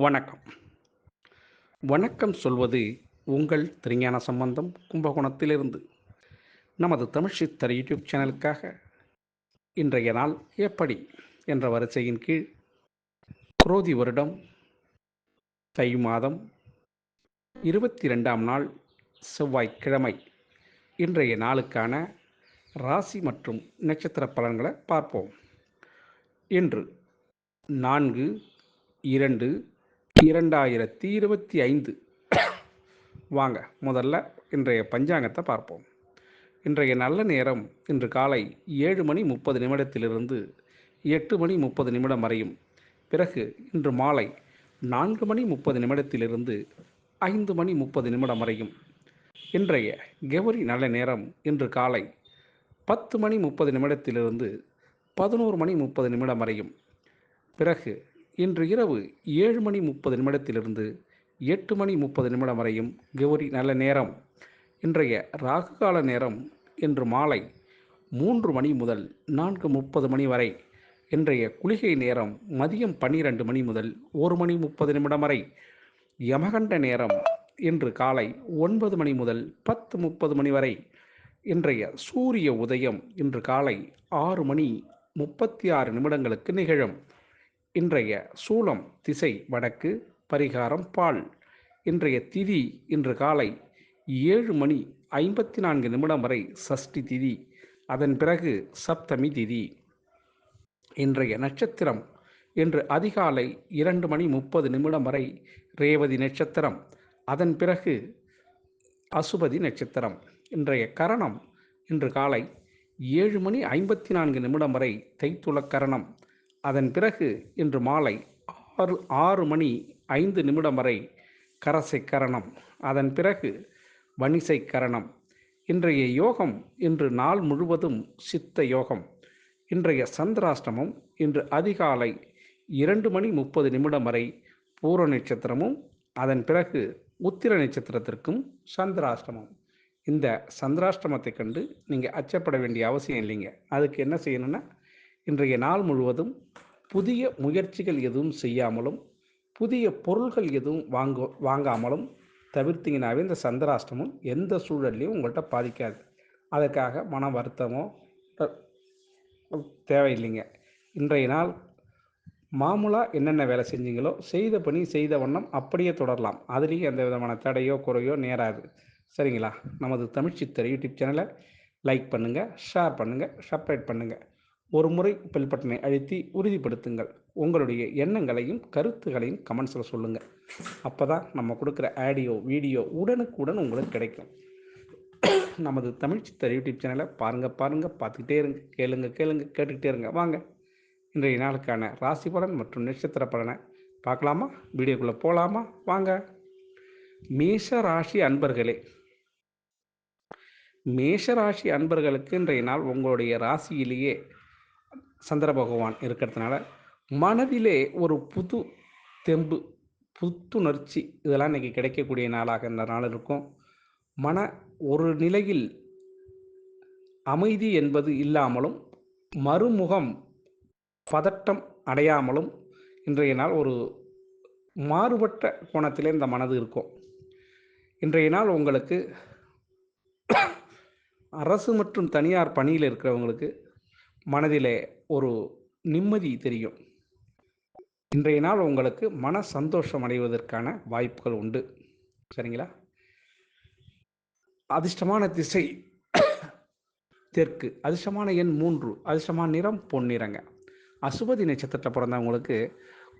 வணக்கம். வணக்கம் சொல்வது உங்கள் திருஞான சம்பந்தம் கும்பகோணத்திலிருந்து. நமது தமிழ் சித்தர் யூடியூப் சேனலுக்காக. இன்றைய நாள் எப்படி என்ற வரிசையின் கீழ். குரோதி வருடம். தை மாதம். இருபத்தி ரெண்டாம் நாள் செவ்வாய்க்கிழமை. இன்றைய நாளுக்கான ராசி மற்றும் நட்சத்திர பலன்களை பார்ப்போம். இன்று நான்கு இரண்டு இரண்டாயிரத்தி இருபத்தி ஐந்து. வாங்க முதல்ல இன்றைய பஞ்சாங்கத்தை பார்ப்போம். இன்றைய நல்ல நேரம் இன்று காலை ஏழு மணி முப்பது நிமிடத்திலிருந்து எட்டு மணி முப்பது நிமிடம் வரையும். பிறகு இன்று மாலை நான்கு மணி முப்பது நிமிடத்திலிருந்து ஐந்து மணி முப்பது நிமிடம் வரையும். இன்றைய கெவரி நல்ல நேரம் இன்று காலை பத்து மணி முப்பது நிமிடத்திலிருந்து பதினோரு மணி முப்பது நிமிடம் வரையும். பிறகு இன்று இரவு ஏழு மணி முப்பது நிமிடத்திலிருந்து எட்டு மணி முப்பது நிமிடம் வரையும் கௌரி நல்ல நேரம். இன்றைய ராகு கால நேரம் இன்று மாலை மூன்று மணி முதல் நான்கு முப்பது மணி வரை. இன்றைய குளிகை நேரம் மதியம் பன்னிரண்டு மணி முதல் ஒரு மணி முப்பது நிமிடம் வரை. யமகண்ட நேரம் இன்று காலை ஒன்பது மணி முதல் பத்து முப்பது மணி வரை. இன்றைய சூரிய உதயம் இன்று காலை ஆறு மணி முப்பத்தி ஆறு நிமிடங்களுக்கு நிகழும். இன்றைய சூலம் திசை வடக்கு பரிகாரம் பால். இன்றைய திதி இன்று காலை ஏழு மணி ஐம்பத்தி நான்கு நிமிடம் வரை சஷ்டி திதி அதன் பிறகு சப்தமி திதி. இன்றைய நட்சத்திரம் இன்று அதிகாலை இரண்டு மணி முப்பது நிமிடம் வரை ரேவதி நட்சத்திரம் அதன் பிறகு அசுபதி நட்சத்திரம். இன்றைய கரணம் இன்று காலை ஏழு மணி ஐம்பத்தி நான்கு நிமிடம் வரை தைத்துள கரணம். அதன் பிறகு இன்று மாலை ஆறு ஆறு மணி ஐந்து நிமிடம் வரை கரசை கரணம். அதன் பிறகு வணிசை கரணம். இன்றைய யோகம் இன்று நாள் முழுவதும் சித்த யோகம். இன்றைய சந்திராஷ்டமம் இன்று அதிகாலை இரண்டு மணி முப்பது நிமிடம் வரை பூர நட்சத்திரமும் அதன் பிறகு உத்திர நட்சத்திரத்திற்கும் சந்திராஷ்டமம். இந்த சந்திராஷ்டமத்தை கண்டு நீங்கள் அச்சப்பட வேண்டிய அவசியம் இல்லைங்க. அதுக்கு என்ன செய்யணும்னா இன்றைய நாள் முழுவதும் புதிய முயற்சிகள் எதுவும் செய்யாமலும் புதிய பொருள்கள் எதுவும் வாங்க வாங்காமலும் தவிர்த்திங்கனாவே இந்த சந்திராஷ்டமம் எந்த சூழல்லையும் உங்கள்கிட்ட பாதிக்காது. அதற்காக மன வருத்தமோ தேவையில்லைங்க. இன்றைய நாள் மாமூலாக என்னென்ன வேலை செஞ்சீங்களோ செய்த பணி செய்த வண்ணம் அப்படியே தொடரலாம். அதுலேயும் எந்த விதமான தடையோ குறையோ நேராது. சரிங்களா? நமது தமிழ் சித்தர் யூடியூப் சேனலை லைக் பண்ணுங்கள் ஷேர் பண்ணுங்கள் சப்ரேட் பண்ணுங்கள் ஒரு முறை பெல் பட்டனை அழுத்தி உறுதிப்படுத்துங்கள். உங்களுடைய எண்ணங்களையும் கருத்துகளையும் கமெண்ட்ஸில் சொல்லுங்கள் அப்போ தான் நம்ம கொடுக்குற ஆடியோ வீடியோ உடனுக்குடன் உங்களுக்கு கிடைக்கும். நமது தமிழ் சித்தர் யூடியூப் சேனலை பாருங்கள் பாருங்கள் பார்த்துக்கிட்டே இருங்க. கேளுங்க கேளுங்க கேட்டுக்கிட்டே இருங்க. வாங்க. இன்றைய நாளுக்கான ராசி பலன் மற்றும் நட்சத்திர பலனை பார்க்கலாமா? வீடியோக்குள்ளே போகலாமா வாங்க. மேஷ ராசி அன்பர்களே. மேஷ ராசி அன்பர்களுக்கு இன்றைய நாள் உங்களுடைய ராசியிலேயே சந்திர பகவான் இருக்கிறதுனால மனதிலே ஒரு புது தெம்பு புத்துணர்ச்சி இதெல்லாம் இன்றைக்கி கிடைக்கக்கூடிய நாளாக இந்த நாள் இருக்கும். மன ஒரு நிலையில் அமைதி என்பது இல்லாமலும் மறுமுகம் பதட்டம் அடையாமலும் இன்றைய நாள் ஒரு மாறுபட்ட கோணத்திலே இந்த மனது இருக்கும். இன்றைய நாள் உங்களுக்கு அரசு மற்றும் தனியார் பணியில் இருக்கிறவங்களுக்கு மனதிலே ஒரு நிம்மதி தெரியும். இன்றைய நாள் உங்களுக்கு மன சந்தோஷம் அடைவதற்கான வாய்ப்புகள் உண்டு. சரிங்களா? அதிர்ஷ்டமான திசை தெற்கு. அதிர்ஷ்டமான எண் மூன்று. அதிர்ஷ்டமான நிறம் பொன்னிறங்க. அசுபதி நட்சத்திரத்தில் பிறந்தவங்களுக்கு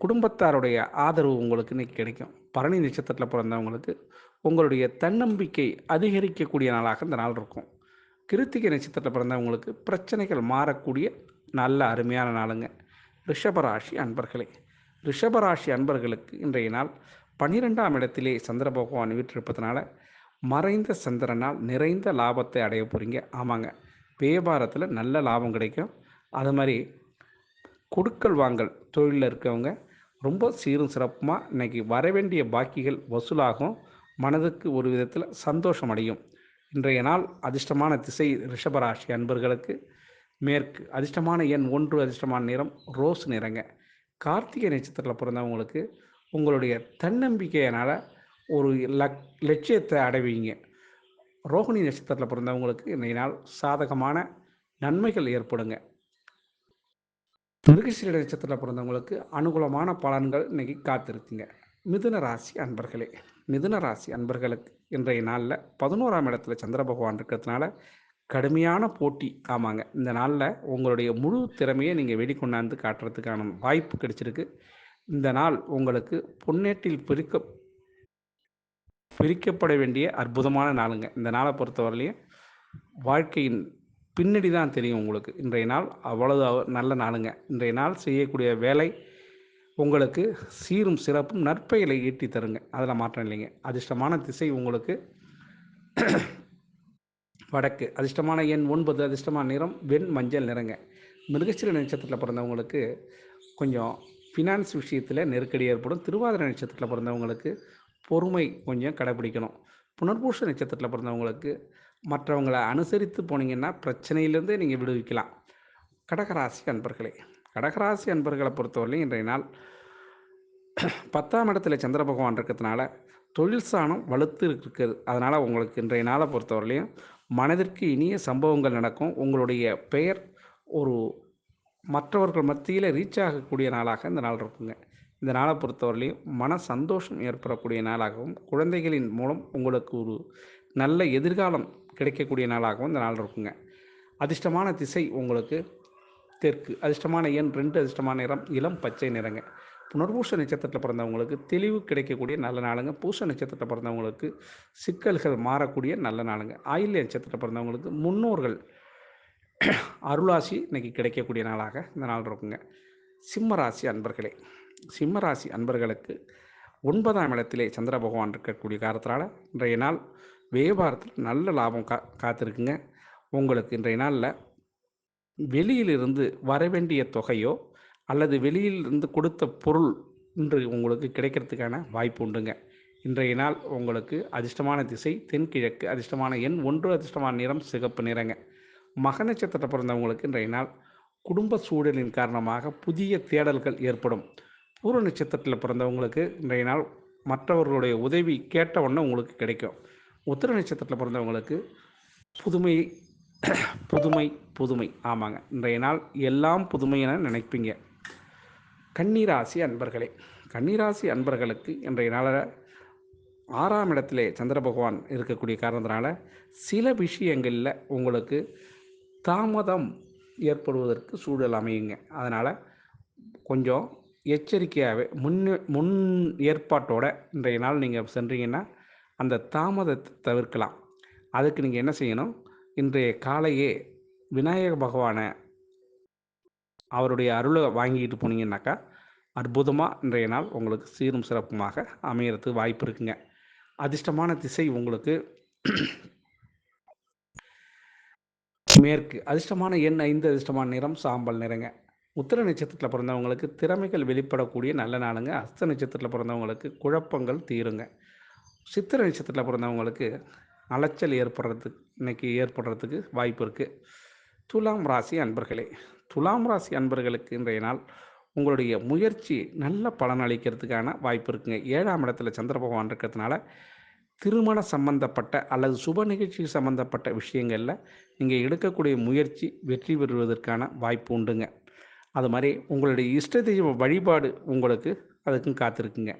குடும்பத்தாருடைய ஆதரவு உங்களுக்கு இன்னைக்கு கிடைக்கும். பரணி நட்சத்திரத்தில் பிறந்தவங்களுக்கு உங்களுடைய தன்னம்பிக்கை அதிகரிக்கக்கூடிய நாளாக இந்த நாள் இருக்கும். கிருத்திகை நட்சத்திரத்தில் பிறந்தவங்களுக்கு பிரச்சனைகள் மாறக்கூடிய நல்ல அருமையான நாளுங்க. ரிஷபராசி அன்பர்களே ரிஷபராசி அன்பர்களுக்கு இன்றைய நாள் பன்னிரெண்டாம் இடத்திலே சந்திர பகவான் வீற்றிருப்பதனால மறைந்த சந்திரனால் நிறைந்த லாபத்தை அடைய போகிறீங்க ஆமாங்க. வியாபாரத்தில் நல்ல லாபம் கிடைக்கும். அது மாதிரி கொடுக்கல் வாங்கல் தொழிலில் இருக்கவங்க ரொம்ப சீரும் சிறப்புமாக இன்றைக்கி வர வேண்டிய பாக்கிகள் வசூலாகும். மனதுக்கு ஒரு விதத்தில் சந்தோஷம் அடையும். இன்றைய நாள் அதிர்ஷ்டமான திசை ரிஷபராசி அன்பர்களுக்கு. மேற்கு அதிர்ஷ்டமான எண் ஒன்று அதிர்ஷ்டமான நிறம் ரோஸ் நிறங்க. கார்த்திகை நட்சத்திரத்தில் பிறந்தவங்களுக்கு உங்களுடைய தன்னம்பிக்கையினால் ஒரு லக் லட்சியத்தை அடைவீங்க. ரோஹிணி நட்சத்திரத்தில் பிறந்தவங்களுக்கு இன்றைய நாள் சாதகமான நன்மைகள் ஏற்படுங்க. மிருகசீர நட்சத்திரத்தில் பிறந்தவங்களுக்கு அனுகூலமான பலன்கள் இன்றைக்கி காத்திருக்குங்க. மிதுன ராசி அன்பர்களே. மிதுன ராசி அன்பர்களுக்கு இன்றைய நாளில் பதினோராம் இடத்துல சந்திர பகவான் இருக்கிறதுனால கடுமையான போட்டி. ஆமாங்க. இந்த நாளில் உங்களுடைய முழு திறமையை நீங்கள் வெளிக்கொண்டாந்து காட்டுறதுக்கான வாய்ப்பு கிடைச்சிருக்கு. இந்த நாள் உங்களுக்கு பொன்னேட்டில் பிரிக்க பிரிக்கப்பட வேண்டிய அற்புதமான நாளுங்க. இந்த நாளை பொறுத்தவரையிலையும் வாழ்க்கையின் பின்னடி தான் தெரியும் உங்களுக்கு. இன்றைய நாள் அவ்வளவு நல்ல நாளுங்க. இன்றைய நாள் செய்யக்கூடிய வேலை உங்களுக்கு சீரும் சிறப்பும் நற்பெயலை ஈட்டி தருங்க. அதில் மாற்றம் இல்லைங்க. அதிர்ஷ்டமான திசை உங்களுக்கு வடக்கு. அதிர்ஷ்டமான எண் ஒன்பது அதிர்ஷ்டமான நிறம் வெண் மஞ்சள் நிறங்க. மிருகச்சிர நட்சத்திரத்தில் பிறந்தவங்களுக்கு கொஞ்சம் ஃபினான்ஸ் விஷயத்தில் நெருக்கடி ஏற்படும். திருவாதிரை நட்சத்திரத்தில் பிறந்தவங்களுக்கு பொறுமை கொஞ்சம் கடைப்பிடிக்கணும் புனர்பூஷ நட்சத்திரத்தில் பிறந்தவங்களுக்கு மற்றவங்களை அனுசரித்து போனீங்கன்னா பிரச்சனையிலேருந்தே நீங்கள் விடுவிக்கலாம். கடகராசி அன்பர்களே. கடகராசி அன்பர்களை பொறுத்தவரையிலும் இன்றைய நாள் பத்தாம் இடத்துல சந்திர பகவான் இருக்கிறதுனால தொழில் சாணம் வலுத்து இருக்குது. அதனால் உங்களுக்கு இன்றைய நாளை பொறுத்தவரையிலையும் மனதிற்கு இனிய சம்பவங்கள் நடக்கும். உங்களுடைய பெயர் ஒரு மற்றவர்கள் மத்தியில் ரீச் ஆகக்கூடிய நாளாக இந்த நாள் இருக்குங்க. இந்த நாளை பொறுத்தவரையிலையும் மன சந்தோஷம் ஏற்படக்கூடிய நாளாகவும் குழந்தைகளின் மூலம் உங்களுக்கு ஒரு நல்ல எதிர்காலம் கிடைக்கக்கூடிய நாளாகவும் இந்த நாள் இருக்குங்க. அதிர்ஷ்டமான திசை உங்களுக்கு தெற்கு அதிர்ஷ்டமான எண் ரெண்டு அதிர்ஷ்டமான நிறம் இளம் பச்சை நிறங்க. புனர்பூச நட்சத்திரத்தில் பிறந்தவங்களுக்கு தெளிவு கிடைக்கக்கூடிய நல்ல நாளுங்க. பூச நட்சத்திரத்தில் பிறந்தவங்களுக்கு சிக்கல்கள் மாறக்கூடிய நல்ல நாளுங்க. ஆயில் நட்சத்திரத்தில் பிறந்தவங்களுக்கு முன்னோர்கள் அருளாசி இன்னைக்கு கிடைக்கக்கூடிய நாளாக இந்த நாள் இருக்குங்க. சிம்மராசி அன்பர்களே சிம்மராசி அன்பர்களுக்கு ஒன்பதாம் இடத்திலே சந்திர பகவான் இருக்கக்கூடிய காரணத்தினால இன்றைய நாள் வியாபாரத்தில் நல்ல லாபம் கா காத்திருக்குங்க. உங்களுக்கு இன்றைய நாளில் வெளியிலிருந்து வர வேண்டிய தொகையோ அல்லது வெளியிலிருந்து கொடுத்த பொருள் இன்று உங்களுக்கு கிடைக்கிறதுக்கான வாய்ப்பு உண்டுங்க. இன்றைய நாள் உங்களுக்கு அதிர்ஷ்டமான திசை தென்கிழக்கு அதிர்ஷ்டமான எண் ஒன்று அதிர்ஷ்டமான நிறம் சிகப்பு நிறங்க. மக நட்சத்திரத்தை பிறந்தவங்களுக்கு இன்றைய நாள் குடும்ப சூழலின் காரணமாக புதிய தேடல்கள் ஏற்படும். பூர்வ நட்சத்திரத்தில் பிறந்தவங்களுக்கு இன்றைய நாள் மற்றவர்களுடைய உதவி கேட்ட உடனே உங்களுக்கு கிடைக்கும். உத்திர நட்சத்திரத்தில் பிறந்தவங்களுக்கு புதுமை புதுமை புதுமை. ஆமாங்க. இன்றைய நாள் எல்லாம் புதுமை என நினைப்பீங்க. கன்னிராசி அன்பர்களே கன்னிராசி அன்பர்களுக்கு இன்றைய நாளில் ஆறாம் இடத்திலே சந்திர பகவான் இருக்கக்கூடிய காரணத்தினால சில விஷயங்களில் உங்களுக்கு தாமதம் ஏற்படுவதற்கு சூழல் அமையுங்க. அதனால் கொஞ்சம் எச்சரிக்கையாகவே முன் முன் ஏற்பாட்டோட இன்றைய நாள் நீங்கள் சென்றீங்கன்னா அந்த தாமதத்தை தவிர்க்கலாம். அதுக்கு நீங்கள் என்ன செய்யணும்? இன்றைய காலையே விநாயக பகவானை அவருடைய அருளை வாங்கிட்டு போனீங்கன்னாக்கா அற்புதமாக இன்றைய நாள் உங்களுக்கு சீரும் சிறப்புமாக அமையறதுக்கு வாய்ப்பு இருக்குங்க. அதிர்ஷ்டமான திசை உங்களுக்கு மேற்கு. அதிர்ஷ்டமான எண் ஐந்து அதிர்ஷ்டமான நிறம் சாம்பல் நிறங்க. உத்திர நட்சத்திரத்தில் பிறந்தவங்களுக்கு திறமைகள் வெளிப்படக்கூடிய நல்ல நாளுங்க. அஸ்த நட்சத்திரத்தில் பிறந்தவங்களுக்கு குழப்பங்கள் தீருங்க. சித்திர நட்சத்திரத்தில் பிறந்தவங்களுக்கு அலைச்சல் ஏற்படுறதுக்கு இன்னைக்கு ஏற்படுறதுக்கு வாய்ப்பு இருக்குது துலாம் ராசி அன்பர்களே துலாம் ராசி அன்பர்களுக்கு இன்றைய நாள் உங்களுடைய முயற்சி நல்ல பலன் அளிக்கிறதுக்கான வாய்ப்பு இருக்குங்க. ஏழாம் இடத்துல சந்திர பகவான் இருக்கிறதுனால திருமண சம்பந்தப்பட்ட அல்லது சுப நிகழ்ச்சி சம்பந்தப்பட்ட விஷயங்களில் நீங்கள் எடுக்கக்கூடிய முயற்சி வெற்றி பெறுவதற்கான வாய்ப்பு உண்டுங்க. அது மாதிரி உங்களுடைய இஷ்ட தெய்வ வழிபாடு உங்களுக்கு அதுக்கும் காத்திருக்குங்க.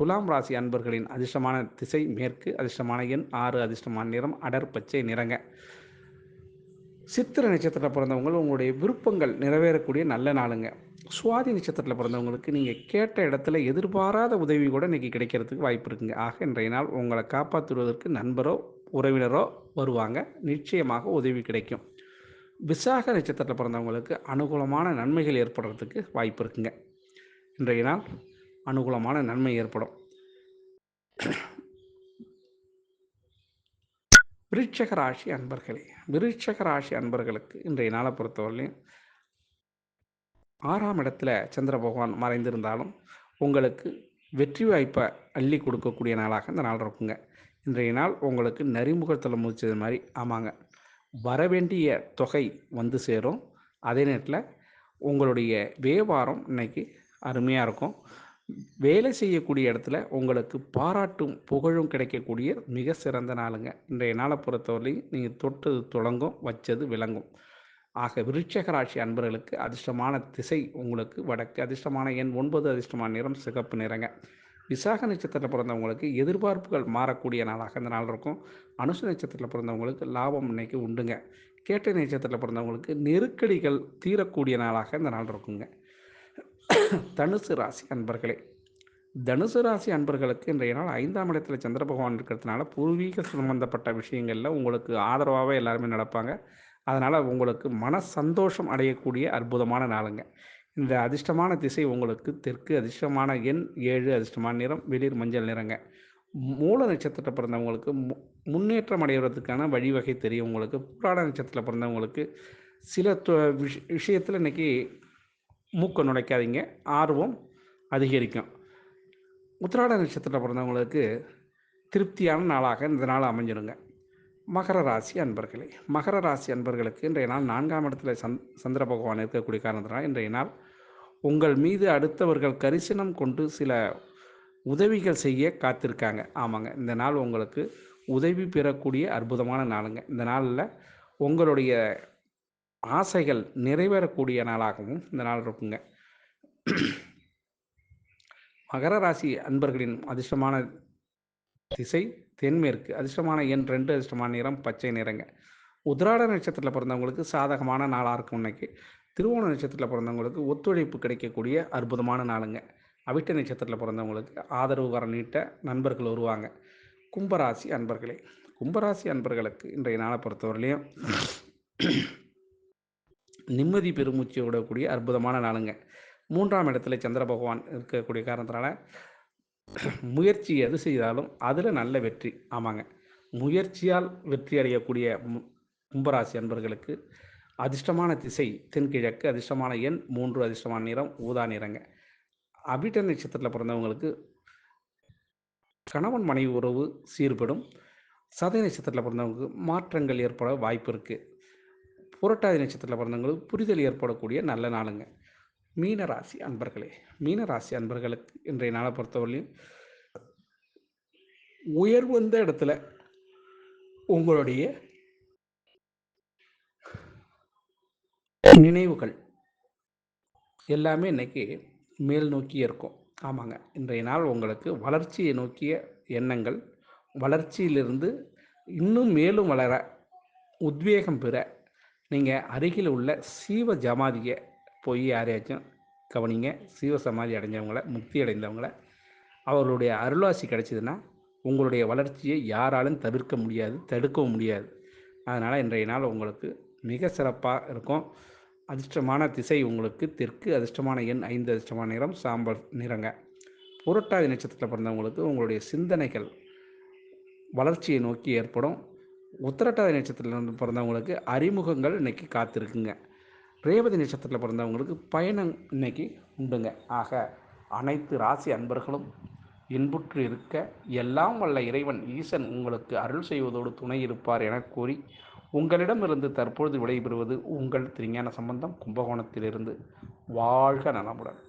துலாம் ராசி அன்பர்களின் அதிர்ஷ்டமான திசை மேற்கு அதிர்ஷ்டமான எண் ஆறு அதிர்ஷ்டமான நிறம் அடர் பச்சை நிறங்க. சித்திர நட்சத்திரத்தில் பிறந்தவங்க உங்களுடைய விருப்பங்கள் நிறைவேறக்கூடிய நல்ல நாளுங்க. சுவாதி நட்சத்திரத்தில் பிறந்தவங்களுக்கு நீங்கள் கேட்ட இடத்துல எதிர்பாராத உதவி கூட இன்றைக்கி கிடைக்கிறதுக்கு வாய்ப்பு இருக்குங்க. ஆக இன்றைய நாள் உங்களை காப்பாற்றுவதற்கு நண்பரோ உறவினரோ வருவாங்க. நிச்சயமாக உதவி கிடைக்கும். விசாக நட்சத்திரத்தில் பிறந்தவங்களுக்கு அனுகூலமான நன்மைகள் ஏற்படுறதுக்கு வாய்ப்பு இருக்குங்க. இன்றைய நாள் அனுகூலமான நன்மை ஏற்படும். விருட்சக ராசி அன்பர்களே விருட்சக ராசி அன்பர்களுக்கு இன்றைய நாளை பொறுத்தவரையிலையும் ஆறாம் இடத்துல சந்திர பகவான் மறைந்திருந்தாலும் உங்களுக்கு வெற்றி வாய்ப்பை அள்ளி கொடுக்கக்கூடிய நாளாக இந்த நாள் இருக்குங்க. இன்றைய நாள் உங்களுக்கு நரிமுகத்தில் முடிச்சது மாதிரி ஆமாங்க. வரவேண்டிய தொகை வந்து சேரும். அதே நேரத்தில் உங்களுடைய வியாபாரம் இன்னைக்கு அருமையாக இருக்கும். வேலை செய்யக்கூடிய இடத்துல உங்களுக்கு பாராட்டும் புகழும் கிடைக்கக்கூடிய மிக சிறந்த நாளுங்க. இன்றைய நாளை பொறுத்தவரையும் நீங்கள் தொட்டது தொடங்கும் வச்சது விளங்கும். ஆக விருட்சகராட்சி அன்பர்களுக்கு அதிர்ஷ்டமான திசை உங்களுக்கு வடக்கு. அதிர்ஷ்டமான எண் ஒன்பது அதிர்ஷ்டமான நிறம் சிகப்பு நிறங்க. விசாக நட்சத்திரத்தில் பிறந்தவங்களுக்கு எதிர்பார்ப்புகள் மாறக்கூடிய நாளாக இந்த நாள் இருக்கும். அனுஷ நட்சத்திரத்தில் பிறந்தவங்களுக்கு லாபம் இன்னைக்கு உண்டுங்க. கேட்டை நட்சத்திரத்தில் பிறந்தவங்களுக்கு நெருக்கடிகள் தீரக்கூடிய நாளாக இந்த நாள் இருக்குங்க. தனுசு ராசி அன்பர்களே தனுசு ராசி அன்பர்களுக்கு இன்றைய நாள் ஐந்தாம் இடத்துல சந்திர பகவான் இருக்கிறதுனால பூர்வீக சம்பந்தப்பட்ட விஷயங்களில் உங்களுக்கு ஆதரவாகவே எல்லாருமே நடப்பாங்க. அதனால் உங்களுக்கு மன சந்தோஷம் அடையக்கூடிய அற்புதமான நாளுங்க. இந்த அதிர்ஷ்டமான திசை உங்களுக்கு தெற்கு அதிர்ஷ்டமான எண் ஏழு அதிர்ஷ்டமான நிறம் வெளிர் மஞ்சள் நிறங்க. மூல நட்சத்திரத்தில் பிறந்தவங்களுக்கு மு முன்னேற்றம் அடைகிறதுக்கான வழிவகை தெரியும் உங்களுக்கு. புராட நட்சத்திரத்தில் பிறந்தவங்களுக்கு சில விஷயத்தில் இன்றைக்கி மூக்க நுழைக்காதீங்க. ஆர்வம் அதிகரிக்கும். உத்திராட நட்சத்திரத்தில் பிறந்தவங்களுக்கு திருப்தியான நாளாக இந்த நாள் அமைஞ்சிருங்க மகர ராசி அன்பர்களே மகர ராசி அன்பர்களுக்கு இன்றைய நாள் நான்காம் இடத்துல சந் சந்திர பகவான் இருக்கக்கூடிய காரணத்தினால் இன்றைய நாள் உங்கள் மீது அடுத்தவர்கள் கரிசனம் கொண்டு சில உதவிகள் செய்ய காத்திருக்காங்க. ஆமாங்க இந்த நாள் உங்களுக்கு உதவி பெறக்கூடிய அற்புதமான நாளுங்க. இந்த நாளில் உங்களுடைய ஆசைகள் நிறைவேறக்கூடிய நாளாகவும் இந்த நாள் இருக்குங்க. மகர ராசி அன்பர்களின் அதிர்ஷ்டமான திசை தென்மேற்கு. அதிர்ஷ்டமான எண் ரெண்டு அதிர்ஷ்டமான நிறம் பச்சை நிறங்க. உத்ராட நட்சத்திரத்தில் பிறந்தவங்களுக்கு சாதகமான நாளாக இருக்கும் இன்னைக்கு. திருவோண நட்சத்திரத்தில் பிறந்தவங்களுக்கு ஒத்துழைப்பு கிடைக்கக்கூடிய அற்புதமான நாளுங்க. அவிட்ட நட்சத்திரத்தில் பிறந்தவங்களுக்கு ஆதரவு வர நீட்ட நண்பர்கள் வருவாங்க. கும்பராசி அன்பர்களே கும்பராசி அன்பர்களுக்கு இன்றைய நாளை பொறுத்தவரையிலையும் நிம்மதி பெருமூச்சு விடக்கூடிய அற்புதமான நாளுங்க. மூன்றாம் இடத்துல சந்திர பகவான் இருக்கக்கூடிய காரணத்தினால முயற்சி எது செய்தாலும் அதில் நல்ல வெற்றி. ஆமாங்க. முயற்சியால் வெற்றி அடையக்கூடிய கும்பராசி அன்பர்களுக்கு அதிர்ஷ்டமான திசை தென்கிழக்கு அதிர்ஷ்டமான எண் மூன்று அதிர்ஷ்டமான நிறம் ஊதா நிறங்க. அபிட்ட நட்சத்திரத்தில் பிறந்தவங்களுக்கு கணவன் மனைவி உறவு சீர்படும். சதய நட்சத்திரத்தில் பிறந்தவங்களுக்கு மாற்றங்கள் ஏற்பட வாய்ப்பு இருக்குது புரட்டாதி நட்சத்திரத்தில் பிறந்தவங்களுக்கு புரிதல் ஏற்படக்கூடிய நல்ல நாளுங்க. மீனராசி அன்பர்களே மீனராசி அன்பர்களுக்கு இன்றைய நாளை பொறுத்தவரையும் உயர்வு வந்த இடத்துல உங்களுடைய நினைவுகள் எல்லாமே இன்னைக்கு மேல் நோக்கியே இருக்கும். ஆமாங்க. இன்றைய நாள் உங்களுக்கு வளர்ச்சியை நோக்கிய எண்ணங்கள் வளர்ச்சியிலிருந்து இன்னும் மேலும் வளர உத்வேகம் பெற நீங்கள் அருகில் உள்ள சீவ ஜமாதியை போய் யாரையாச்சும் கவனிங்க. சீவ சமாதி அடைஞ்சவங்கள முக்தி அடைந்தவங்கள. அவர்களுடைய அருளாசி கிடைச்சிதுன்னா உங்களுடைய வளர்ச்சியை யாராலும் தவிர்க்க முடியாது தடுக்கவும் முடியாது. அதனால் இன்றைய நாள் உங்களுக்கு மிக சிறப்பாக இருக்கும். அதிர்ஷ்டமான திசை உங்களுக்கு தெற்கு அதிர்ஷ்டமான எண் ஐந்து அதிர்ஷ்டமான நிறம் சாம்பல் நிறங்க. புரட்டாதி நட்சத்திரத்தில் பிறந்தவங்களுக்கு உங்களுடைய சிந்தனைகள் வளர்ச்சியை நோக்கி ஏற்படும். உத்திரட்டாதி நட்சத்திரத்தில் பிறந்தவங்களுக்கு அறிமுகங்கள் இன்றைக்கி காத்திருக்குங்க. ரேவதி நட்சத்திரத்தில் பிறந்தவங்களுக்கு பயணம் இன்னைக்கு உண்டுங்க. ஆக அனைத்து ராசி அன்பர்களும் இன்புற்று இருக்க எல்லாம் வல்ல இறைவன் ஈசன் உங்களுக்கு அருள் செய்வதோடு துணை இருப்பார் என கூறி உங்களிடமிருந்து தற்பொழுது விடைபெறுவது உங்கள் திருஞான சம்பந்தம் கும்பகோணத்திலிருந்து. வாழ்க நலமுடன்.